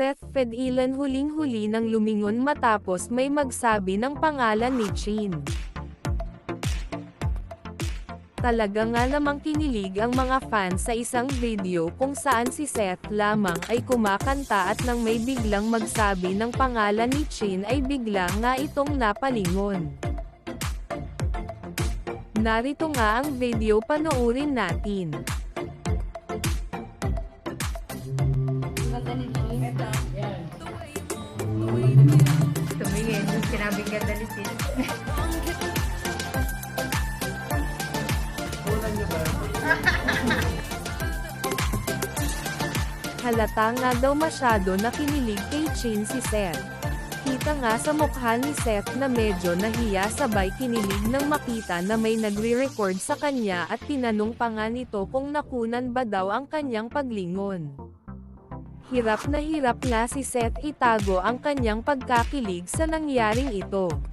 Seth Fedilan huling-huli nang lumingon matapos may magsabi ng pangalan ni Chin. Talaga nga namang kinilig ang mga fans sa isang video kung saan si Seth lamang ay kumakanta at nang may biglang magsabi ng pangalan ni Chin ay bigla nga itong napalingon. Narito nga ang video panoorin natin. Halata nga daw masyado na kinilig kay Chin si Seth. Kita nga sa mukha ni Seth na medyo nahiya sabay kinilig nang makita na may nagre-record sa kanya at tinanong pa nga nito kung nakunan ba daw ang kanyang paglingon. Hirap na hirap nga si Seth itago ang kanyang pagkakilig sa nangyaring ito.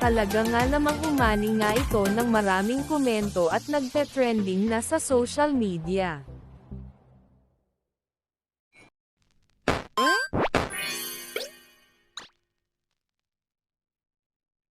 Talaga nga namang umani nga ito ng maraming komento at nagte-trending na sa social media.